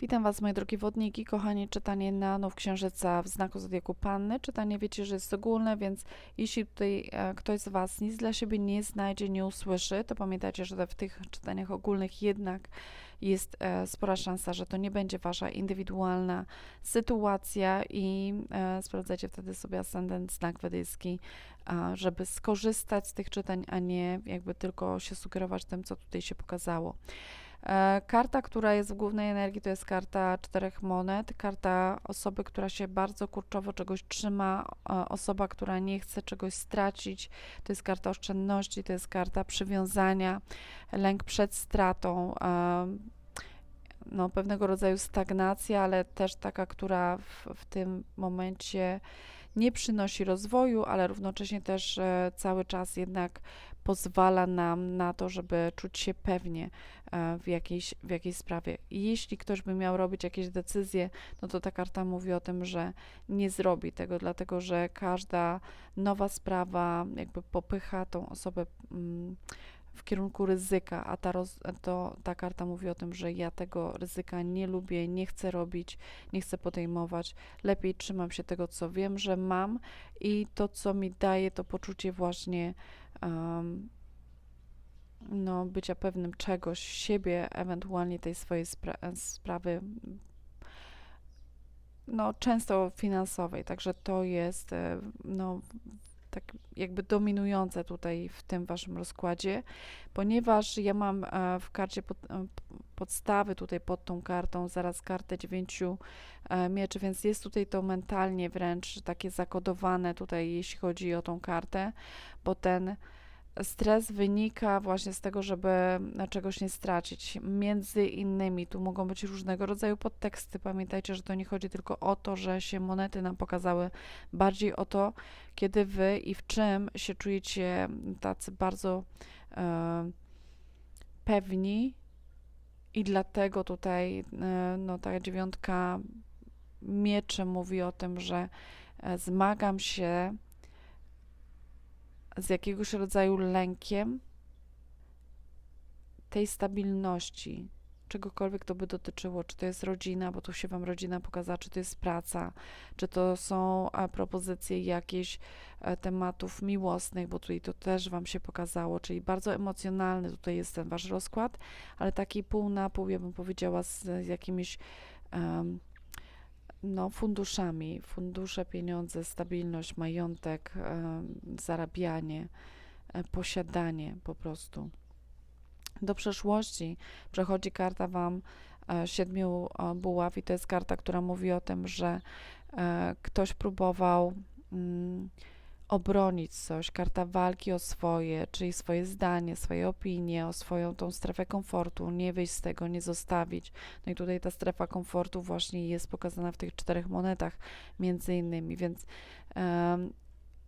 Witam Was, moje drogie wodniki, kochani, czytanie na nów księżyca w znaku Zodiaku Panny. Czytanie wiecie, że jest ogólne, więc jeśli tutaj e, ktoś z Was nic dla siebie nie znajdzie, nie usłyszy, to pamiętajcie, że w tych czytaniach ogólnych jednak jest e, spora szansa, że to nie będzie Wasza indywidualna sytuacja i e, sprawdzajcie wtedy sobie ascendent, znak wedyjski, żeby skorzystać z tych czytań, a nie jakby tylko się sugerować tym, co tutaj się pokazało. E, Karta, która jest w głównej energii, to jest karta czterech monet. Karta osoby, która się bardzo kurczowo czegoś trzyma, e, osoba, która nie chce czegoś stracić. To jest karta oszczędności, to jest karta przywiązania, lęk przed stratą. e, No, pewnego rodzaju stagnacja, ale też taka, która w, w tym momencie nie przynosi rozwoju, ale równocześnie też e, cały czas jednak pozwala nam na to, żeby czuć się pewnie e, w jakiejś, w jakiejś sprawie. I jeśli ktoś by miał robić jakieś decyzje, no to ta karta mówi o tym, że nie zrobi tego, dlatego że każda nowa sprawa jakby popycha tą osobę mm, w kierunku ryzyka, a ta, roz, to, ta karta mówi o tym, że ja tego ryzyka nie lubię, nie chcę robić, nie chcę podejmować. Lepiej trzymam się tego, co wiem, że mam i to, co mi daje to poczucie właśnie um, no, bycia pewnym czegoś, siebie, ewentualnie tej swojej spra sprawy, no, często finansowej. Także to jest e, no, tak jakby dominujące tutaj w tym waszym rozkładzie, ponieważ ja mam e, w karcie pod, e, podstawy tutaj pod tą kartą, zaraz kartę dziewięciu e, mieczy, więc jest tutaj to mentalnie wręcz takie zakodowane tutaj, jeśli chodzi o tą kartę, bo ten stres wynika właśnie z tego, żeby czegoś nie stracić. Między innymi tu mogą być różnego rodzaju podteksty. Pamiętajcie, że to nie chodzi tylko o to, że się monety nam pokazały, bardziej o to, kiedy wy i w czym się czujecie tacy bardzo e, pewni. I dlatego tutaj e, no, ta dziewiątka mieczy mówi o tym, że e, zmagam się z jakiegoś rodzaju lękiem tej stabilności, czegokolwiek to by dotyczyło, czy to jest rodzina, bo tu się Wam rodzina pokazała, czy to jest praca, czy to są propozycje jakichś a, tematów miłosnych, bo tutaj to też Wam się pokazało, czyli bardzo emocjonalny tutaj jest ten Wasz rozkład, ale taki pół na pół, ja bym powiedziała, z, z jakimiś um, no, funduszami, fundusze, pieniądze, stabilność, majątek, e, zarabianie, e, posiadanie po prostu. Do przeszłości przechodzi karta Wam e, siedmiu buław i to jest karta, która mówi o tym, że ktoś próbował mm, obronić coś, karta walki o swoje, czyli swoje zdanie, swoje opinie, o swoją tą strefę komfortu, nie wyjść z tego, nie zostawić. No i tutaj ta strefa komfortu właśnie jest pokazana w tych czterech monetach między innymi, więc um,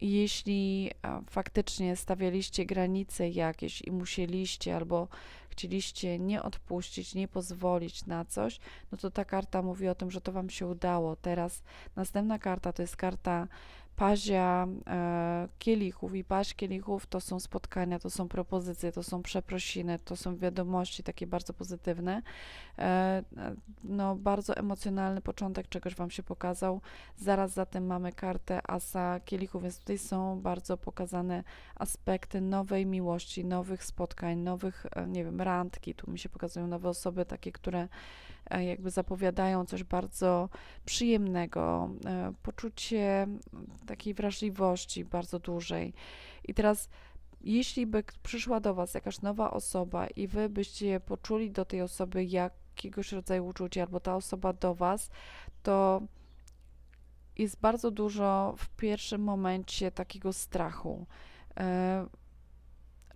jeśli faktycznie stawialiście granice jakieś i musieliście albo chcieliście nie odpuścić, nie pozwolić na coś, no to ta karta mówi o tym, że to Wam się udało. Teraz następna karta to jest karta pazia e, kielichów i paź kielichów to są spotkania, to są propozycje, to są przeprosiny, to są wiadomości takie bardzo pozytywne. E, no, bardzo emocjonalny początek czegoś Wam się pokazał. Zaraz za tym mamy kartę asa kielichów, więc tutaj są bardzo pokazane aspekty nowej miłości, nowych spotkań, nowych, e, nie wiem, randki. Tu mi się pokazują nowe osoby, takie, które e, jakby zapowiadają coś bardzo przyjemnego, e, poczucie takiej wrażliwości bardzo dużej. I teraz, jeśli by przyszła do Was jakaś nowa osoba i Wy byście poczuli do tej osoby jakiegoś rodzaju uczucie, albo ta osoba do Was, to jest bardzo dużo w pierwszym momencie takiego strachu.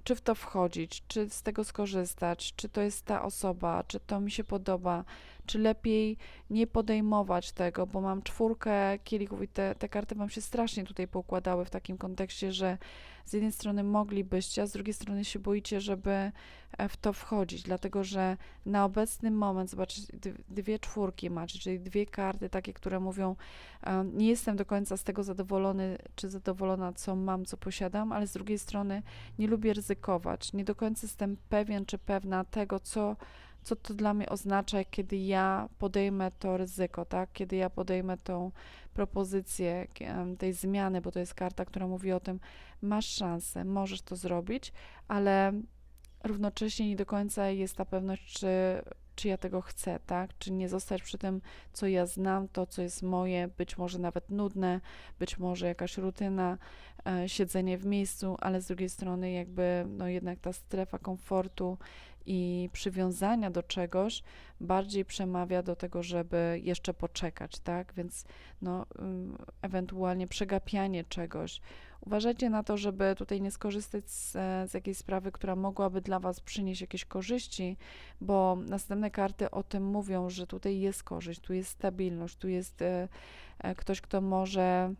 Czy w to wchodzić, czy z tego skorzystać, czy to jest ta osoba, czy to mi się podoba, czy lepiej nie podejmować tego, bo mam czwórkę kielichów i te, te karty wam się strasznie tutaj poukładały w takim kontekście, że z jednej strony moglibyście, a z drugiej strony się boicie, żeby e, w to wchodzić, dlatego że na obecny moment, zobaczcie, dwie czwórki macie, czyli dwie karty takie, które mówią, e, nie jestem do końca z tego zadowolony, czy zadowolona, co mam, co posiadam, ale z drugiej strony nie lubię ryzykować, nie do końca jestem pewien, czy pewna tego, co co to dla mnie oznacza, kiedy ja podejmę to ryzyko, tak? Kiedy ja podejmę tą propozycję tej zmiany, bo to jest karta, która mówi o tym, masz szansę, możesz to zrobić, ale równocześnie nie do końca jest ta pewność, czy, czy ja tego chcę, tak? Czy nie zostać przy tym, co ja znam, to, co jest moje, być może nawet nudne, być może jakaś rutyna, e, siedzenie w miejscu, ale z drugiej strony jakby no jednak ta strefa komfortu i przywiązania do czegoś bardziej przemawia do tego, żeby jeszcze poczekać, tak? Więc no, ym, ewentualnie przegapianie czegoś. Uważajcie na to, żeby tutaj nie skorzystać z, z jakiejś sprawy, która mogłaby dla Was przynieść jakieś korzyści, bo następne karty o tym mówią, że tutaj jest korzyść, tu jest stabilność, tu jest e, e, ktoś, kto może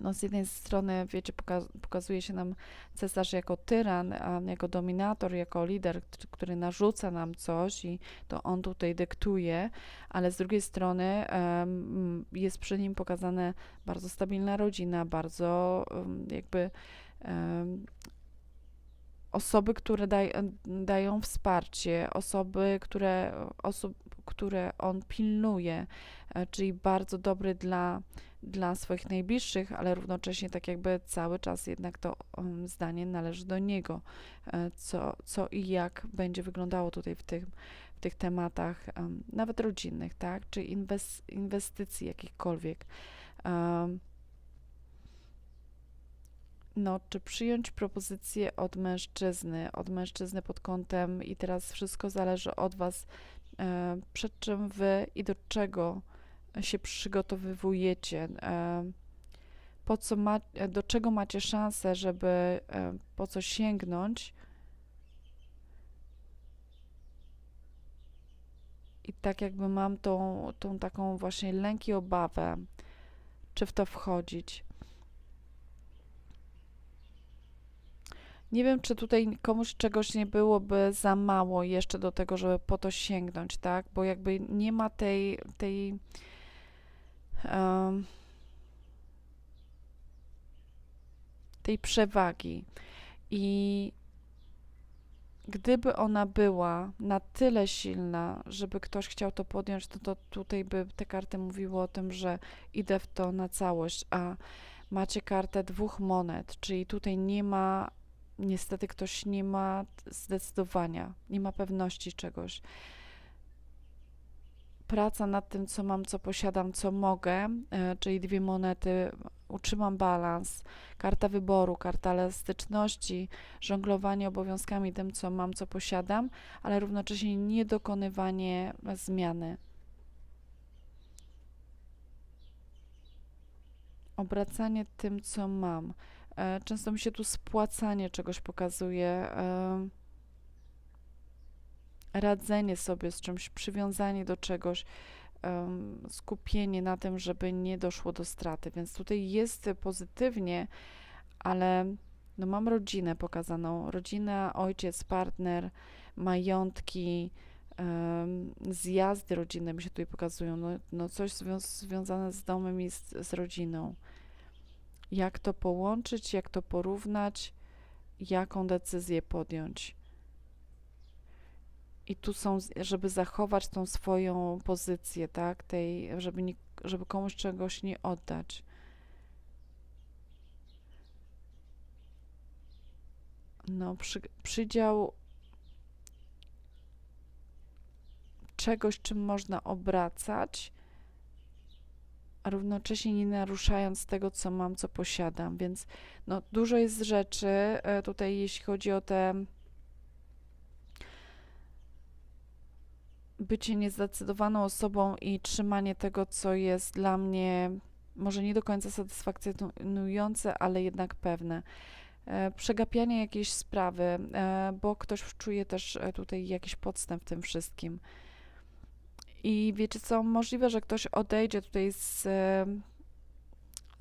no z jednej strony, wiecie, poka- pokazuje się nam cesarz jako tyran, jako dominator, jako lider, który narzuca nam coś i to on tutaj dyktuje, ale z drugiej strony jest przy nim pokazane bardzo stabilna rodzina, bardzo jakby osoby, które daj, dają wsparcie, osoby, które, osób, które on pilnuje, e, czyli bardzo dobry dla, dla swoich najbliższych, ale równocześnie tak jakby cały czas jednak to zdanie należy do niego, e, co, co i jak będzie wyglądało tutaj w tych, w tych tematach, nawet rodzinnych, tak, czy inwes, inwestycji jakichkolwiek. No, czy przyjąć propozycję od mężczyzny, od mężczyzny pod kątem i teraz wszystko zależy od Was, e, przed czym Wy i do czego się przygotowywujecie, e, po co ma, do czego macie szansę, żeby e, po co sięgnąć. I tak jakby mam tą, tą taką właśnie lęk i obawę, czy w to wchodzić. Nie wiem, czy tutaj komuś czegoś nie byłoby za mało jeszcze do tego, żeby po to sięgnąć, tak? Bo jakby nie ma tej, tej tej przewagi. I gdyby ona była na tyle silna, żeby ktoś chciał to podjąć, to, to tutaj by te karty mówiły o tym, że idę w to na całość, a macie kartę dwóch monet, czyli tutaj nie ma niestety ktoś nie ma zdecydowania, nie ma pewności czegoś. Praca nad tym, co mam, co posiadam, co mogę, e, czyli dwie monety, utrzymam balans, karta wyboru, karta elastyczności, żonglowanie obowiązkami tym, co mam, co posiadam, ale równocześnie niedokonywanie zmiany. Obracanie tym, co mam. E, często mi się tu spłacanie czegoś pokazuje, e, radzenie sobie z czymś, przywiązanie do czegoś, e, skupienie na tym, żeby nie doszło do straty. Więc tutaj jest pozytywnie, ale no mam rodzinę pokazaną. Rodzina, ojciec, partner, majątki, zjazdy rodzinne mi się tutaj pokazują. No, no coś zwią związane z domem i z, z rodziną jak to połączyć, jak to porównać, jaką decyzję podjąć. I tu są, żeby zachować tą swoją pozycję, tak, tej, żeby, nie, żeby komuś czegoś nie oddać. No, przy, przydział czegoś, czym można obracać, a równocześnie nie naruszając tego, co mam, co posiadam. Więc no, dużo jest rzeczy e, tutaj, jeśli chodzi o te bycie niezdecydowaną osobą i trzymanie tego, co jest dla mnie może nie do końca satysfakcjonujące, ale jednak pewne. E, przegapianie jakiejś sprawy, e, bo ktoś czuje też tutaj jakiś podstęp w tym wszystkim. I wiecie co, możliwe, że ktoś odejdzie tutaj z,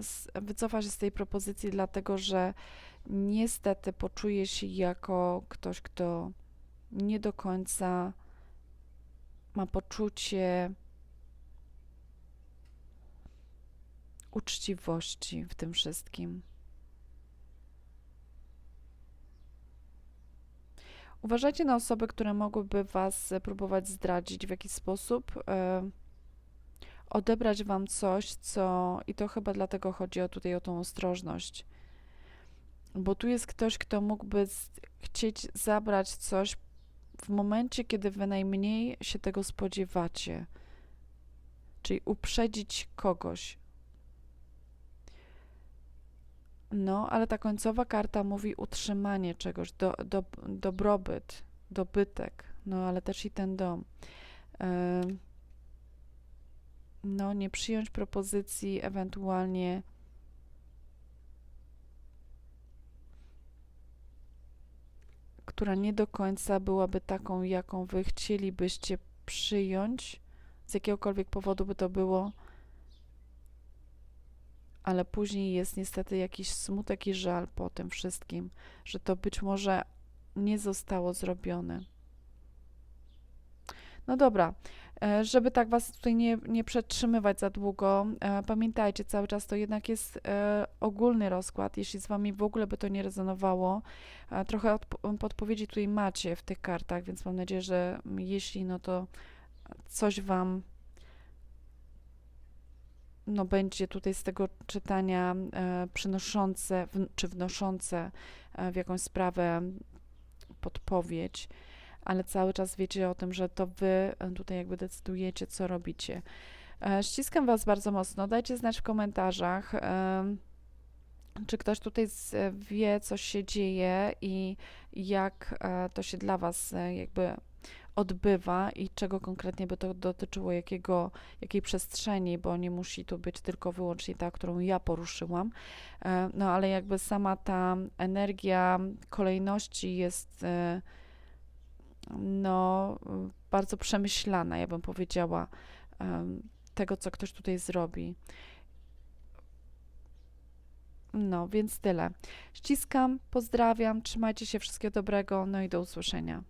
z, wycofa się z tej propozycji, dlatego że niestety poczuje się jako ktoś, kto nie do końca ma poczucie uczciwości w tym wszystkim. Uważajcie na osoby, które mogłyby Was próbować zdradzić w jakiś sposób, e, odebrać Wam coś, co. I to chyba dlatego chodzi o tutaj o tą ostrożność. Bo tu jest ktoś, kto mógłby chcieć zabrać coś w momencie, kiedy Wy najmniej się tego spodziewacie. Czyli uprzedzić kogoś. No, ale ta końcowa karta mówi utrzymanie czegoś, do, do, dobrobyt, dobytek, no ale też i ten dom. No, nie przyjąć propozycji, ewentualnie która nie do końca byłaby taką, jaką wy chcielibyście przyjąć, z jakiegokolwiek powodu by to było, ale później jest niestety jakiś smutek i żal po tym wszystkim, że to być może nie zostało zrobione. No dobra, żeby tak Was tutaj nie, nie przetrzymywać za długo, e, pamiętajcie, cały czas to jednak jest e, ogólny rozkład. Jeśli z Wami w ogóle by to nie rezonowało, e, trochę odp- podpowiedzi tutaj macie w tych kartach, więc mam nadzieję, że jeśli, no to coś Wam no, będzie tutaj z tego czytania e, przynoszące czy wnoszące e, w jakąś sprawę podpowiedź, ale cały czas wiecie o tym, że to wy e, tutaj jakby decydujecie, co robicie. E, ściskam Was bardzo mocno. Dajcie znać w komentarzach, e, czy ktoś tutaj z, wie, co się dzieje i jak e, to się dla Was e, jakby odbywa i czego konkretnie by to dotyczyło, jakiego, jakiej przestrzeni, bo nie musi tu być tylko wyłącznie ta, którą ja poruszyłam. E, No ale jakby sama ta energia kolejności jest e, no bardzo przemyślana, ja bym powiedziała, tego, co ktoś tutaj zrobi. No, więc tyle. Ściskam, pozdrawiam, trzymajcie się, wszystkiego dobrego, no i do usłyszenia.